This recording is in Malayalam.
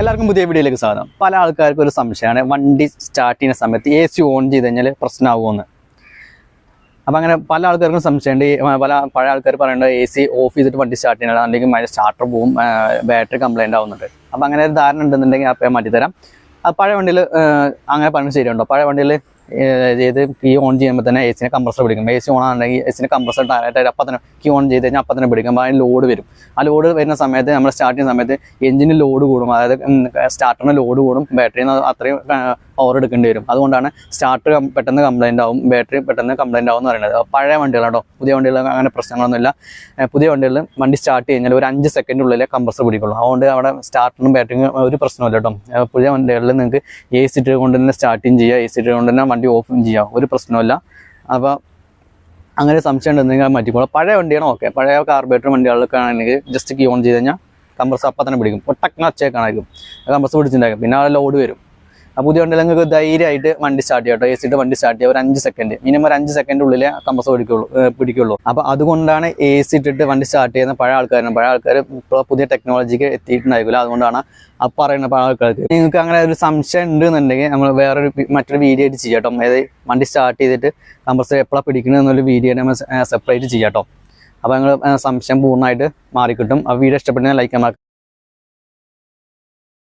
എല്ലാവർക്കും പുതിയ വീഡിയോയിലേക്ക് സ്വാഗതം. പല ആൾക്കാർക്കും ഒരു സംശയമാണ്. വണ്ടി സ്റ്റാർട്ട് ചെയ്യുന്ന സമയത്ത് എ സി ഓൺ ചെയ്ത് കഴിഞ്ഞാൽ പ്രശ്നമാകുമെന്ന് അപ്പം അങ്ങനെ പല ആൾക്കാർക്കും സംശയമുണ്ട്. പല പഴയ ആൾക്കാർ പറയുന്നത് എ സി ഓഫ് ചെയ്തിട്ട് വണ്ടി സ്റ്റാർട്ട് ചെയ്യണം. അല്ലെങ്കിൽ മഴ സ്റ്റാർട്ടർ പോവും ബാറ്ററി കംപ്ലൈന്റ് ആവുന്നുണ്ട്. അപ്പം അങ്ങനെ ഒരു ധാരണ ഉണ്ടെന്നുണ്ടെങ്കിൽ അപ്പം മാറ്റിത്തരാം. അത് പഴയ വണ്ടിയിൽ അങ്ങനെ പറഞ്ഞ് ശരിയുണ്ടോ? പഴയ വണ്ടിയിൽ ചെയ്ത് കീ ഓൺ ചെയ്യുമ്പോൾ തന്നെ എ സിനെ കംപ്രസർ പിടിക്കും. എ സി ഓൺ ആണെങ്കിൽ എ സിനെ കംപ്രസർ ഡയറക്റ്റ് അപ്പം തന്നെ കീ ഓൺ ചെയ്ത് കഴിഞ്ഞാൽ അപ്പം തന്നെ പിടിക്കും. അതിന് ലോഡ് വരും. ആ ലോഡ് വരുന്ന സമയത്ത് നമ്മൾ സ്റ്റാർട്ട് ചെയ്യുന്ന സമയത്ത് എഞ്ചിന് ലോഡ് കൂടും. അതായത് സ്റ്റാർട്ടറിന് ലോഡ് കൂടും. ബാറ്ററിയിൽ നിന്ന് അത്രയും പവർ എടുക്കേണ്ടി വരും. അതുകൊണ്ടാണ് സ്റ്റാർട്ട് പെട്ടെന്ന് കംപ്ലൈന്റ് ആവും ബാറ്ററി പെട്ടെന്ന് കംപ്ലൈന്റ് ആവും എന്ന് പറയുന്നത്. പഴയ വണ്ടികളാണോ പുതിയ വണ്ടികൾ അങ്ങനെ പ്രശ്നങ്ങളൊന്നുമില്ല. പുതിയ വണ്ടികളിൽ വണ്ടി സ്റ്റാർട്ട് കഴിഞ്ഞാൽ ഒരു അഞ്ച് സെക്കൻഡിനുള്ളിൽ കംപ്രസർ പിടിക്കുള്ളൂ. അതുകൊണ്ട് അവിടെ സ്റ്റാർട്ടിനും ബാറ്ററിയും ഒരു പ്രശ്നമില്ല കേട്ടോ പുതിയ വണ്ടികളിൽ നിങ്ങൾക്ക് എ സി ഇട്ട് കൊണ്ട് തന്നെ സ്റ്റാർട്ടിങ് ചെയ്യുക എ സി ഇട്ട് കൊണ്ട് തന്നെ വണ്ടി ഓഫും ചെയ്യാം. ഒരു പ്രശ്നമില്ല അപ്പോൾ അങ്ങനെ സംശയം ഉണ്ടെന്നെങ്കിൽ മാറ്റിക്കോളാം. പഴയ വണ്ടിയാണ് ഓക്കെ പഴയ കാർബേറ്റർ വണ്ടികളൊക്കെ ആണെങ്കിൽ ജസ്റ്റ് കീ ഓൺ ചെയ്ത് കഴിഞ്ഞാൽ കംപ്രസർ അപ്പം തന്നെ പിടിക്കും ഒട്ടക്കണ അച്ചേക്കാണായിരിക്കും കംപ്രസർ പിടിച്ചിട്ടുണ്ടായിരിക്കും പിന്നെ അവിടെ ലോഡ് വരും. പുതിയ വണ്ടിയിൽ നിങ്ങൾക്ക് ധൈര്യമായിട്ട് വണ്ടി സ്റ്റാർട്ട് ചെയ്യാം കേട്ടോ. എ സിയുടെ വണ്ടി സ്റ്റാർട്ട് ചെയ്യാം. ഒരു അഞ്ച് സെക്കൻഡ് മിനിമം ഒരു അഞ്ച് സെക്കൻഡ് ഉള്ളിൽ കമ്പസ് പിടിക്കുള്ളൂ പിടിക്കുള്ളൂ. അപ്പോൾ അതുകൊണ്ടാണ് എ സി ഇട്ടിട്ട് വണ്ടി സ്റ്റാർട്ട് ചെയ്യുന്ന പഴയ ആൾക്കാരാണ് പഴയ ആൾക്കാർ ഇപ്പോൾ പുതിയ ടെക്നോളജിക്ക് എത്തിയിട്ടുണ്ടായിരിക്കില്ല. അതുകൊണ്ടാണ് ആ പറയുന്ന പഴയ ആൾക്കാർക്ക്. നിങ്ങൾക്ക് അങ്ങനെ ഒരു സംശയം ഉണ്ട് എന്നുണ്ടെങ്കിൽ നമ്മൾ വേറൊരു മറ്റൊരു വീഡിയോ ആയിട്ട് ചെയ്യാം കേട്ടോ. അതായത് വണ്ടി സ്റ്റാർട്ട് ചെയ്തിട്ട് കമ്പസ് എപ്പോഴാണ് പിടിക്കുന്നത് എന്നൊരു വീഡിയോ നമ്മൾ സെപ്പറേറ്റ് ചെയ്യാം കേട്ടോ. അപ്പോൾ നിങ്ങൾ സംശയം പൂർണമായിട്ട് മാറിക്കിട്ടും. ആ വീഡിയോ ഇഷ്ടപ്പെട്ടെങ്കിൽ ലൈക്ക് മറക്ക-